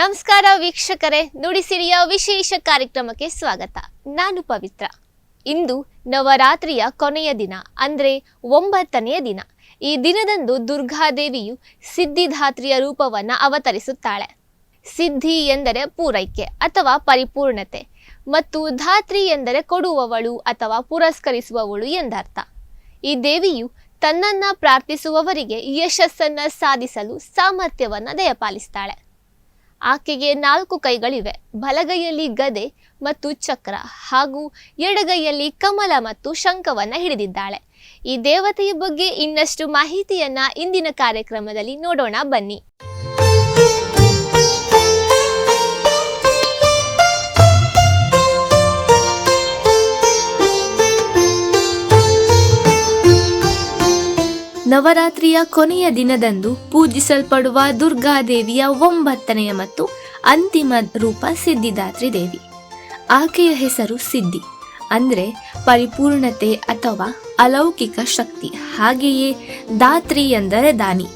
ನಮಸ್ಕಾರ ವೀಕ್ಷಕರೇ, ನುಡಿಸಿರಿಯ ವಿಶೇಷ ಕಾರ್ಯಕ್ರಮಕ್ಕೆ ಸ್ವಾಗತ. ನಾನು ಪವಿತ್ರ. ಇಂದು ನವರಾತ್ರಿಯ ಕೊನೆಯ ದಿನ, ಅಂದ್ರೆ ಒಂಬತ್ತನೆಯ ದಿನ. ಈ ದಿನದಂದು ದುರ್ಗಾದೇವಿಯು ಸಿದ್ಧಿಧಾತ್ರಿಯ ರೂಪವನ್ನ ಅವತರಿಸುತ್ತಾಳೆ. ಸಿದ್ಧಿ ಎಂದರೆ ಪೂರೈಕೆ ಅಥವಾ ಪರಿಪೂರ್ಣತೆ, ಮತ್ತು ಧಾತ್ರಿ ಎಂದರೆ ಕೊಡುವವಳು ಅಥವಾ ಪುರಸ್ಕರಿಸುವವಳು ಎಂದರ್ಥ. ಈ ದೇವಿಯು ತನ್ನನ್ನು ಪ್ರಾರ್ಥಿಸುವವರಿಗೆ ಯಶಸ್ಸನ್ನ ಸಾಧಿಸಲು ಸಾಮರ್ಥ್ಯವನ್ನ ದಯಪಾಲಿಸ್ತಾಳೆ. ಆಕೆಗೆ ನಾಲ್ಕು ಕೈಗಳಿವೆ. ಬಲಗೈಯಲ್ಲಿ ಗದೆ ಮತ್ತು ಚಕ್ರ ಹಾಗೂ ಎಡಗೈಯಲ್ಲಿ ಕಮಲ ಮತ್ತು ಶಂಖವನ್ನು ಹಿಡಿದಿದ್ದಾಳೆ. ಈ ದೇವತೆಯ ಬಗ್ಗೆ ಇನ್ನಷ್ಟು ಮಾಹಿತಿಯನ್ನ ಇಂದಿನ ಕಾರ್ಯಕ್ರಮದಲ್ಲಿ ನೋಡೋಣ ಬನ್ನಿ. ನವರಾತ್ರಿಯ ಕೊನೆಯ ದಿನದಂದು ಪೂಜಿಸಲ್ಪಡುವ ದುರ್ಗಾದೇವಿಯ ಒಂಬತ್ತನೆಯ ಮತ್ತು ಅಂತಿಮ ರೂಪ ಸಿದ್ಧಿದಾತ್ರಿ ದೇವಿ. ಆಕೆಯ ಹೆಸರು ಸಿದ್ಧಿ. ಅಂದರೆ ಪರಿಪೂರ್ಣತೆ ಅಥವಾ ಅಲೌಕಿಕ ಶಕ್ತಿ. ಹಾಗೆಯೇ ದಾತ್ರಿ ಎಂದರೆ ದಾನಿ.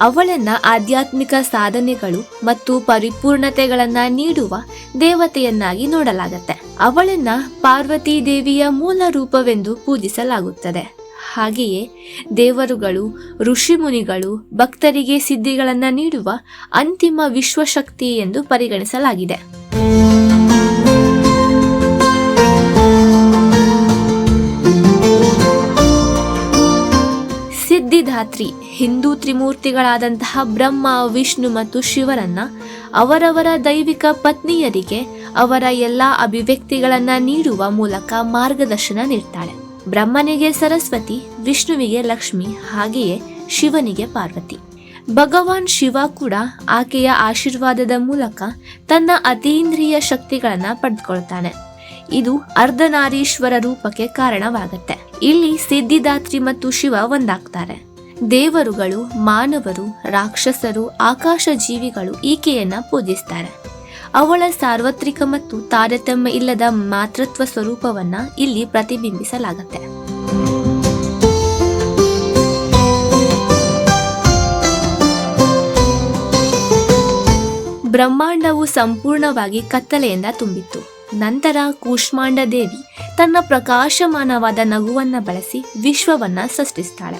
ಅವಳನ್ನ ಆಧ್ಯಾತ್ಮಿಕ ಸಾಧನೆಗಳು ಮತ್ತು ಪರಿಪೂರ್ಣತೆಗಳನ್ನ ನೀಡುವ ದೇವತೆಯನ್ನಾಗಿ ನೋಡಲಾಗುತ್ತೆ. ಅವಳನ್ನ ಪಾರ್ವತಿ ದೇವಿಯ ಮೂಲ ರೂಪವೆಂದು ಪೂಜಿಸಲಾಗುತ್ತದೆ. ಹಾಗೆಯೇ ದೇವರುಗಳು, ಋಷಿಮುನಿಗಳು, ಭಕ್ತರಿಗೆ ಸಿದ್ಧಿಗಳನ್ನು ನೀಡುವ ಅಂತಿಮ ವಿಶ್ವಶಕ್ತಿ ಎಂದು ಪರಿಗಣಿಸಲಾಗಿದೆ. ಸಿದ್ಧಿದಾತ್ರಿ ಹಿಂದೂ ತ್ರಿಮೂರ್ತಿಗಳಾದಂತಹ ಬ್ರಹ್ಮ, ವಿಷ್ಣು ಮತ್ತು ಶಿವರನ್ನ ಅವರವರ ದೈವಿಕ ಪತ್ನಿಯರಿಗೆ ಅವರ ಎಲ್ಲಾ ಅಭಿವ್ಯಕ್ತಿಗಳನ್ನು ನೀಡುವ ಮೂಲಕ ಮಾರ್ಗದರ್ಶನ ನೀಡ್ತಾಳೆ. ಬ್ರಹ್ಮನಿಗೆ ಸರಸ್ವತಿ, ವಿಷ್ಣುವಿಗೆ ಲಕ್ಷ್ಮಿ, ಹಾಗೆಯೇ ಶಿವನಿಗೆ ಪಾರ್ವತಿ. ಭಗವಾನ್ ಶಿವ ಕೂಡ ಆಕೆಯ ಆಶೀರ್ವಾದದ ಮೂಲಕ ತನ್ನ ಅತೀಂದ್ರಿಯ ಶಕ್ತಿಗಳನ್ನು ಪಡೆದುಕೊಳ್ತಾನೆ. ಇದು ಅರ್ಧನಾರೀಶ್ವರ ರೂಪಕ್ಕೆ ಕಾರಣವಾಗುತ್ತೆ. ಇಲ್ಲಿ ಸಿದ್ಧಿದಾತ್ರಿ ಮತ್ತು ಶಿವ ಒಂದಾಗ್ತಾರೆ. ದೇವರುಗಳು, ಮಾನವರು, ರಾಕ್ಷಸರು ಆಕಾಶ ಜೀವಿಗಳು ಈಕೆಯನ್ನ ಪೂಜಿಸ್ತಾರೆ. ಅವಳ ಸಾರ್ವತ್ರಿಕ ಮತ್ತು ತಾರತಮ್ಯ ಇಲ್ಲದ ಮಾತೃತ್ವ ಸ್ವರೂಪವನ್ನ ಇಲ್ಲಿ ಪ್ರತಿಬಿಂಬಿಸಲಾಗತ್ತೆ. ಬ್ರಹ್ಮಾಂಡವು ಸಂಪೂರ್ಣವಾಗಿ ಕತ್ತಲೆಯಿಂದ ತುಂಬಿತ್ತು. ನಂತರ ಕೂಷ್ಮಾಂಡ ದೇವಿ ತನ್ನ ಪ್ರಕಾಶಮಾನವಾದ ನಗುವನ್ನ ಬಳಸಿ ವಿಶ್ವವನ್ನ ಸೃಷ್ಟಿಸ್ತಾಳೆ.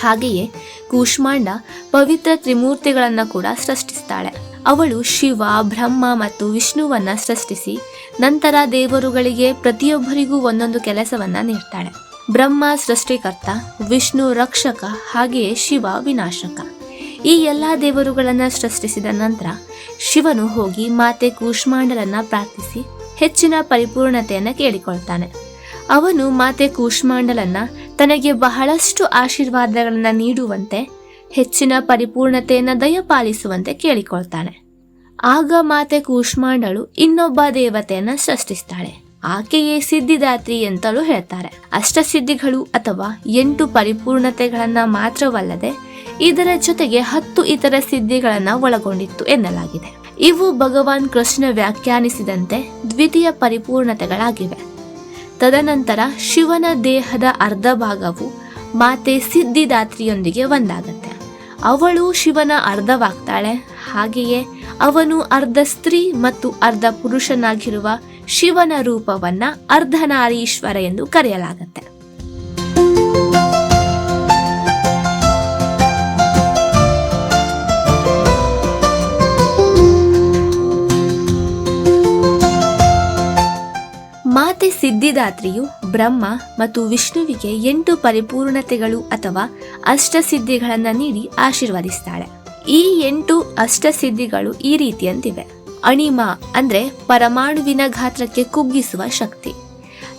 ಹಾಗೆಯೇ ಕೂಷ್ಮಾಂಡ ಪವಿತ್ರ ತ್ರಿಮೂರ್ತಿಗಳನ್ನ ಕೂಡ ಸೃಷ್ಟಿಸ್ತಾಳೆ. ಅವಳು ಶಿವ, ಬ್ರಹ್ಮ ಮತ್ತು ವಿಷ್ಣುವನ್ನ ಸೃಷ್ಟಿಸಿ ನಂತರ ದೇವರುಗಳಿಗೆ ಪ್ರತಿಯೊಬ್ಬರಿಗೂ ಒಂದೊಂದು ಕೆಲಸವನ್ನ ನೀಡ್ತಾಳೆ. ಬ್ರಹ್ಮ ಸೃಷ್ಟಿಕರ್ತ, ವಿಷ್ಣು ರಕ್ಷಕ, ಹಾಗೆಯೇ ಶಿವ ವಿನಾಶಕ. ಈ ಎಲ್ಲ ದೇವರುಗಳನ್ನ ಸೃಷ್ಟಿಸಿದ ನಂತರ ಶಿವನು ಹೋಗಿ ಮಾತೆ ಕೂಷ್ಮಾಂಡರನ್ನ ಪ್ರಾರ್ಥಿಸಿ ಹೆಚ್ಚಿನ ಪರಿಪೂರ್ಣತೆಯನ್ನು ಕೇಳಿಕೊಳ್ತಾನೆ. ಅವನು ಮಾತೆ ಕೂಷ್ಮಾಂಡಲನ್ನ ತನಗೆ ಬಹಳಷ್ಟು ಆಶೀರ್ವಾದಗಳನ್ನ ನೀಡುವಂತೆ ಹೆಚ್ಚಿನ ಪರಿಪೂರ್ಣತೆಯನ್ನು ದಯಪಾಲಿಸುವಂತೆ ಕೇಳಿಕೊಳ್ತಾನೆ ಆಗ ಮಾತೆ ಕೂಷ್ಮಾಂಡಳು ಇನ್ನೊಬ್ಬ ದೇವತೆಯನ್ನು ಸೃಷ್ಟಿಸ್ತಾಳೆ. ಆಕೆಯೇ ಸಿದ್ಧಿದಾತ್ರಿ ಅಂತಲೂ ಹೇಳ್ತಾರೆ. ಅಷ್ಟಸಿದ್ಧಿಗಳು ಅಥವಾ ಎಂಟು ಪರಿಪೂರ್ಣತೆಗಳನ್ನ ಮಾತ್ರವಲ್ಲದೆ ಇದರ ಜೊತೆಗೆ ಹತ್ತು ಇತರ ಸಿದ್ಧಿಗಳನ್ನ ಒಳಗೊಂಡಿತ್ತು ಎನ್ನಲಾಗಿದೆ. ಇವು ಭಗವಾನ್ ಕೃಷ್ಣ ವ್ಯಾಖ್ಯಾನಿಸಿದಂತೆ ದ್ವಿತೀಯ ಪರಿಪೂರ್ಣತೆಗಳಾಗಿವೆ. ತದನಂತರ ಶಿವನ ದೇಹದ ಅರ್ಧ ಭಾಗವು ಮಾತೆ ಸಿದ್ಧಿದಾತ್ರಿಯೊಂದಿಗೆ ಒಂದಾಗತ್ತೆ. ಅವಳು ಶಿವನ ಅರ್ಧವಾಗ್ತಾಳೆ. ಹಾಗೆಯೇ ಅವನು ಅರ್ಧ ಸ್ತ್ರೀ ಮತ್ತು ಅರ್ಧ ಪುರುಷನಾಗಿರುವ ಶಿವನ ರೂಪವನ್ನ ಅರ್ಧನಾರೀಶ್ವರ ಎಂದು ಕರೆಯಲಾಗತ್ತೆ. ಸಿದ್ಧಿದಾತ್ರಿಯು ಬ್ರಹ್ಮ ಮತ್ತು ವಿಷ್ಣುವಿಗೆ ಎಂಟು ಪರಿಪೂರ್ಣತೆಗಳು ಅಥವಾ ಅಷ್ಟಸಿದ್ಧಿಗಳನ್ನು ನೀಡಿ ಆಶೀರ್ವದಿಸ್ತಾಳೆ. ಈ ಎಂಟು ಅಷ್ಟಸಿದ್ಧಿಗಳು ಈ ರೀತಿಯಂತಿವೆ. ಅಣಿಮ ಅಂದ್ರೆ ಪರಮಾಣುವಿನ ಗಾತ್ರಕ್ಕೆ ಕುಗ್ಗಿಸುವ ಶಕ್ತಿ.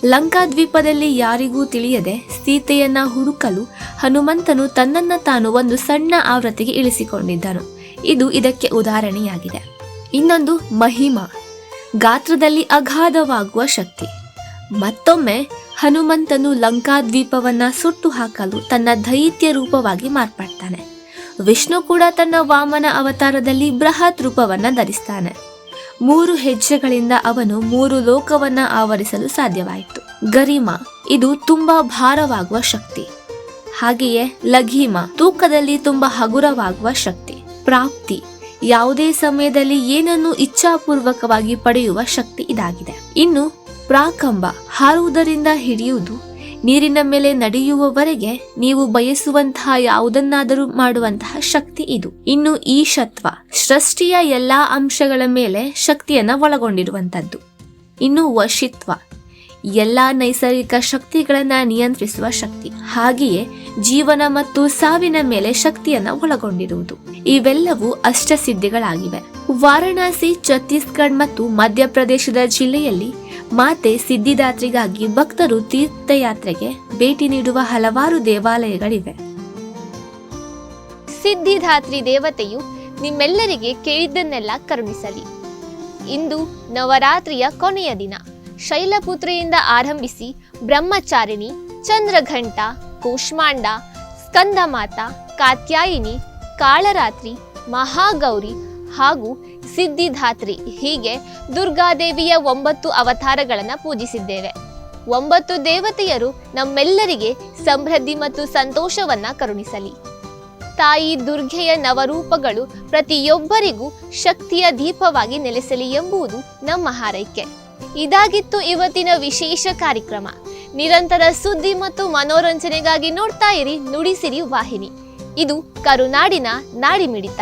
ಲಂಕಾ ದ್ವೀಪದಲ್ಲಿ ಯಾರಿಗೂ ತಿಳಿಯದೆ ಸೀತೆಯನ್ನ ಹುಡುಕಲು ಹನುಮಂತನು ತನ್ನನ್ನ ತಾನು ಒಂದು ಸಣ್ಣ ಆವೃತ್ತಿಗೆ ಇಳಿಸಿಕೊಂಡಿದ್ದನು. ಇದು ಇದಕ್ಕೆ ಉದಾಹರಣೆಯಾಗಿದೆ. ಇನ್ನೊಂದು ಮಹಿಮಾ. ಗಾತ್ರದಲ್ಲಿ ಅಗಾಧವಾಗುವ ಶಕ್ತಿ. ಮತ್ತೊಮ್ಮೆ ಹನುಮಂತನು ಲಂಕಾದ್ವೀಪವನ್ನ ಸುಟ್ಟು ಹಾಕಲು ತನ್ನ ದೈತ್ಯ ರೂಪವಾಗಿ ಮಾರ್ಪಡ್ತಾನೆ. ವಿಷ್ಣು ಕೂಡ ತನ್ನ ವಾಮನ ಅವತಾರದಲ್ಲಿ ಬೃಹತ್ ರೂಪವನ್ನ ಧರಿಸ್ತಾನೆ. ಮೂರು ಹೆಜ್ಜೆಗಳಿಂದ ಅವನು ಮೂರು ಲೋಕವನ್ನ ಆವರಿಸಲು ಸಾಧ್ಯವಾಯಿತು. ಗರಿಮಾ, ಇದು ತುಂಬಾ ಭಾರವಾಗುವ ಶಕ್ತಿ. ಹಾಗೆಯೇ ಲಘೀಮ, ತೂಕದಲ್ಲಿ ತುಂಬಾ ಹಗುರವಾಗುವ ಶಕ್ತಿ. ಪ್ರಾಪ್ತಿ, ಯಾವುದೇ ಸಮಯದಲ್ಲಿ ಏನನ್ನು ಇಚ್ಛಾಪೂರ್ವಕವಾಗಿ ಪಡೆಯುವ ಶಕ್ತಿ ಇದಾಗಿದೆ. ಇನ್ನು ಪ್ರಾಕಂಬ ಹಾರುವುದರಿಂದ ಹಿಡಿಯುವುದು. ನೀರಿನ ಮೇಲೆ ನಡೆಯುವವರೆಗೆ ನೀವು ಬಯಸುವಂತಹ ಯಾವುದನ್ನಾದರೂ ಮಾಡುವಂತಹ ಶಕ್ತಿ ಇದು. ಇನ್ನು ಈ ಶತ್ವ ಸೃಷ್ಟಿಯ ಎಲ್ಲಾ ಅಂಶಗಳ ಮೇಲೆ ಶಕ್ತಿಯನ್ನ ಒಳಗೊಂಡಿರುವಂತದ್ದು ಇನ್ನು ವಶಿತ್ವ ಎಲ್ಲಾ ನೈಸರ್ಗಿಕ ಶಕ್ತಿಗಳನ್ನ ನಿಯಂತ್ರಿಸುವ ಶಕ್ತಿ. ಹಾಗೆಯೇ ಜೀವನ ಮತ್ತು ಸಾವಿನ ಮೇಲೆ ಶಕ್ತಿಯನ್ನ ಒಳಗೊಂಡಿರುವುದು. ಇವೆಲ್ಲವೂ ಅಷ್ಟಸಿದ್ಧಿಗಳಾಗಿವೆ. ವಾರಣಾಸಿ, ಛತ್ತೀಸ್ಗಢ ಮತ್ತು ಮಧ್ಯಪ್ರದೇಶದ ಜಿಲ್ಲೆಯಲ್ಲಿ ಮಾತೆ ಸಿದ್ಧಿದಾತ್ರಿಗಾಗಿ ಭಕ್ತರು ತೀರ್ಥಯಾತ್ರೆಗೆ ಭೇಟಿ ನೀಡುವ ಹಲವಾರು ದೇವಾಲಯಗಳಿವೆ. ಸಿದ್ಧಿದಾತ್ರಿ ದೇವತೆಯು ನಿಮ್ಮೆಲ್ಲರಿಗೆ ಕೇಳಿದ್ದನ್ನೆಲ್ಲ ಕರುಣಿಸಲಿ. ಇಂದು ನವರಾತ್ರಿಯ ಕೊನೆಯ ದಿನ. ಶೈಲಪುತ್ರಿಯಿಂದ ಆರಂಭಿಸಿ ಬ್ರಹ್ಮಚಾರಿಣಿ, ಚಂದ್ರಘಂಟ, ಕೂಷ್ಮಾಂಡ, ಸ್ಕಂದಮಾತ, ಕಾತ್ಯಾಯಿನಿ, ಕಾಳರಾತ್ರಿ, ಮಹಾಗೌರಿ ಹಾಗೂ ಸಿದ್ಧಿಧಾತ್ರಿ ಹೀಗೆ ದುರ್ಗಾದೇವಿಯ ಒಂಬತ್ತು ಅವತಾರಗಳನ್ನು ಪೂಜಿಸಿದ್ದೇವೆ. ಒಂಬತ್ತು ದೇವತೆಯರು ನಮ್ಮೆಲ್ಲರಿಗೆ ಸಮೃದ್ಧಿ ಮತ್ತು ಸಂತೋಷವನ್ನ ಕರುಣಿಸಲಿ. ತಾಯಿ ದುರ್ಗೆಯ ನವರೂಪಗಳು ಪ್ರತಿಯೊಬ್ಬರಿಗೂ ಶಕ್ತಿಯ ದೀಪವಾಗಿ ನೆಲೆಸಲಿ ಎಂಬುದು ನಮ್ಮ ಹಾರೈಕೆ. ಇದಾಗಿತ್ತು ಇವತ್ತಿನ ವಿಶೇಷ ಕಾರ್ಯಕ್ರಮ. ನಿರಂತರ ಸುದ್ದಿ ಮತ್ತು ಮನೋರಂಜನೆಗಾಗಿ ನೋಡ್ತಾ ಇರಿ ನುಡಿಸಿರಿ ವಾಹಿನಿ. ಇದು ಕರುನಾಡಿನ ನಾಡಿಮಿಡಿತ.